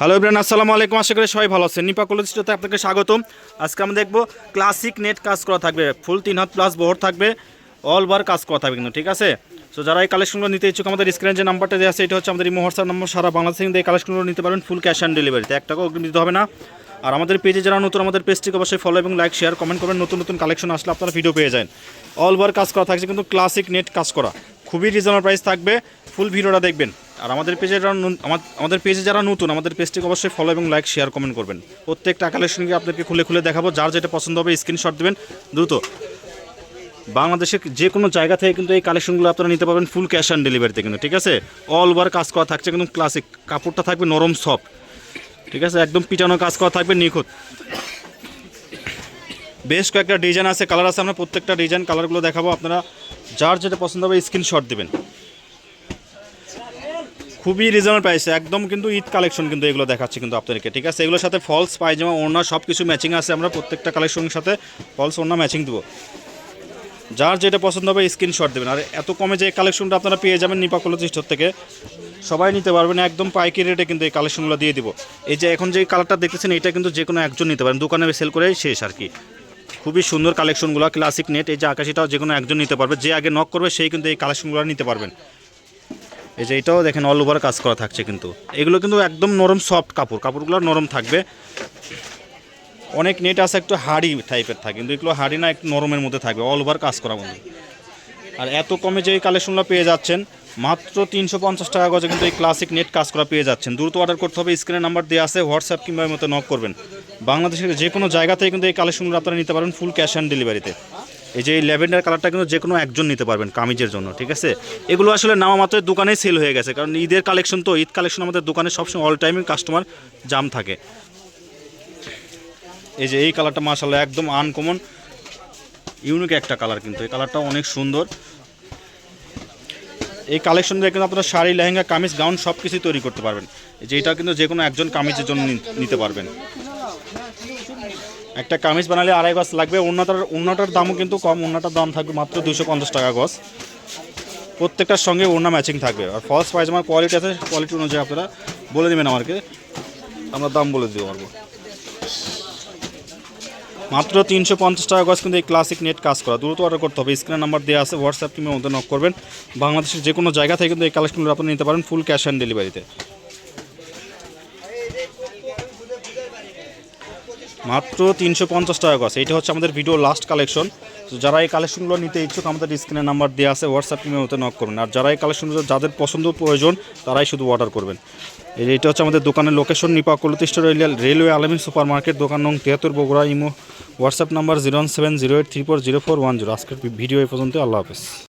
Hello Ibran আসসালামু আলাইকুম। আশা করি সবাই ভালো আছেন। নিপা কলেজ স্টোরে আপনাকে স্বাগতম। আজকে আমরা দেখব ক্লাসিক নেট কাজ করা থাকবে। ফুল তিন হাত প্লাস বোর্ড থাকবে। অল বার কাজ করা থাকবে কিন্তু, ঠিক আছে? সো যারা এই কালেকশনগুলো নিতে ইচ্ছুক, আমাদের স্ক্রিনে যে নাম্বারটা দেওয়া আছে, এটা হচ্ছে আমাদের হোয়াটসঅ্যাপ নম্বর সারা বাংলাদেশ থেকে এই কালেকশনগুলো নিতে পারবেন ফুল ক্যাশ অন ডেলিভারিতে এক টাকাও অগ্রিম দিতে হবে না। আর আমাদের পেজে যারা নতুন, আমাদের পেজটিকে অবশ্যই ফলো এবং লাইক শেয়ার কমেন্ট করবেন। নতুন নতুন কালেকশন আসলে আপনারা ভিডিও পেয়ে যান অল বার কাজ করা থাকছে কিন্তু ক্লাসিক নেট কাজ করা। খুবই রিজনেবল প্রাইস থাকবে। ফুল ভিডিওটা দেখবেন। আর আমাদের পেজে যারা আমাদের পেজে যারা নতুন, আমাদের পেজটিকে অবশ্যই ফলো এবং লাইক শেয়ার কমেন্ট করবেন। প্রত্যেকটা কালেকশনকে আপনাদেরকে খুলে খুলে দেখাবো। যার যেটা পছন্দ হবে স্ক্রিনশট দেবেন। দ্রুত। বাংলাদেশের যে কোনো জায়গা থেকে কিন্তু এই কালেকশনগুলো আপনারা নিতে পারবেন ফুল ক্যাশ অন ডেলিভারিতে কিন্তু, ঠিক আছে? অল ওভার কাজ করা থাকছে কিন্তু ক্লাসিক কাপড়টা থাকবে নরম সফট ঠিক আছে? একদম পিটানো কাজ করা থাকবে, নিখুঁত। বেশ কয়েকটা ডিজাইন আছে কালার আছে, আমরা প্রত্যেকটা ডিজাইন কালারগুলো দেখাবো। আপনারা যার যেটা পছন্দ হবে স্ক্রিনশট দেবেন। খুবই রিজনেবল প্রাইসে একদম কিন্তু ঈদ কালেকশন কিন্তু এগুলো দেখাচ্ছি কিন্তু আপনাদেরকে, ঠিক আছে? এগুলোর সাথে ফলস পায়জামা, ওড়না সব কিছু ম্যাচিং আছে, আমরা প্রত্যেকটা কালেকশনের সাথে ফলস ওড়না ম্যাচিং দেবো। যার যেটা পছন্দ হবে স্ক্রিনশট দেবেন। আর এত কমে যে কালেকশনটা আপনারা পেয়ে যাবেন নিপা কলেজ স্টোর থেকে, সবাই নিতে পারবেন, একদম পাইকারি রেটে কিন্তু এই কালেকশনগুলো দিয়ে দিব। এই যে এখন যে কালারটা দেখতেছেন, এটা কিন্তু যে কোনো একজন নিতে পারেন। দোকানে সেল করে শেষ আর কি। খুবই সুন্দর কালেকশনগুলো ক্লাসিক নেট এই যে আকাশিটাও যে কোনো একজন নিতে পারবে। যে আগে নক করবে, সেই কিন্তু এই কালেকশনগুলো নিতে পারবেন। এই যে এটাও দেখেন অল ওভার কাজ করা থাকছে কিন্তু। এগুলো কিন্তু একদম নরম সফট কাপড়। কাপড়গুলো নরম থাকবে। অনেক নেট আছে একটু হাড়ি টাইপের থাকে, কিন্তু এগুলো হাড়ি না একটু নরমের মধ্যে থাকবে। অল ওভার কাজ করা মধ্যে আর এত কমে যে এই কালেকশনগুলো পেয়ে যাচ্ছেন, মাত্র তিনশো পঞ্চাশ টাকা গজে কিন্তু এই ক্লাসিক নেট কাজ করা পেয়ে যাচ্ছেন। দ্রুত অর্ডার করতে হবে স্ক্রিনের নাম্বার দেওয়া আছে হোয়াটসঅ্যাপ কিংবা মতো নক করবেন। বাংলাদেশের যে কোনো জায়গা থেকে কিন্তু এই কালেকশনগুলো আপনারা নিতে পারবেন ফুল ক্যাশ অন ডেলিভারিতে এই যে এই ল্যাভেন্ডার কালারটা কিন্তু যে কোনো একজন নিতে পারবেন কামিজের জন্য, ঠিক আছে? এগুলো আসলে নামা মাত্র দোকানেই সেল হয়ে গেছে, কারণ ঈদের কালেকশন তো, ঈদ কালেকশন আমাদের দোকানে সবসময় অল টাইমে কাস্টমার জাম থাকে। এই যে এই কালারটা মাসাল্লাহ একদম আনকমন ইউনিক একটা কালার কিন্তু, এই কালারটা অনেক সুন্দর। এই কালেকশন দিয়ে কিন্তু আপনারা শাড়ি, লেহেঙ্গা, কামিজ গাউন সব কিছুই তৈরি করতে পারবেন। এই যে এটা কিন্তু যে কোনো একজন কামিজের জন্য নিতে পারবেন। একটা কামিজ বানালে আড়াই গজ লাগবে। অন্যটার অন্যটার দামও কিন্তু কম অন্যটার দাম থাকবে মাত্র দুশো পঞ্চাশ টাকা গজ। প্রত্যেকটার সঙ্গে ওড়না ম্যাচিং থাকবে। আর ফলস পায়জামার কোয়ালিটি আছে কোয়ালিটি অনুযায়ী আপনারা বলে দেবেন আমাকে। আমরা দাম বলে দিতে পারব মাত্র তিনশো পঞ্চাশ টাকা গজ কিন্তু এই ক্লাসিক নেট কাজ করা। দ্রুত অর্ডার করতে হবে। স্ক্রিন নাম্বার দেওয়া আছে হোয়াটসঅ্যাপ কিংবা মধ্যে নক করবেন। বাংলাদেশের যে কোনো জায়গা থেকে কিন্তু এই কালেকশনগুলো আপনি নিতে পারেন ফুল ক্যাশ অন ডেলিভারিতে মাত্র তিনশো পঞ্চাশ টাকা গজ এইটা হচ্ছে আমাদের ভিডিও লাস্ট কালেকশন তো যারা এই কালেকশনগুলো নিতে ইচ্ছুক, আমাদের স্ক্রিনের নাম্বার দেওয়া আছে হোয়াটসঅ্যাপ মধ্যে নক করবেন। আর যারা এই কালেকশনগুলো যাদের পছন্দ প্রয়োজন, তারাই শুধু অর্ডার করবেন। এটা হচ্ছে আমাদের দোকানের লোকেশন নিপা কলতিষ্ঠ রেলওয়ে আলমিন সুপার মার্কেট দোকান নং তিয়াত্তর, Bogura, imo. WhatsApp number zero seven zero eight three four zero four one zero আজকের ভিডিও এই পর্যন্ত আল্লাহ হাফেজ।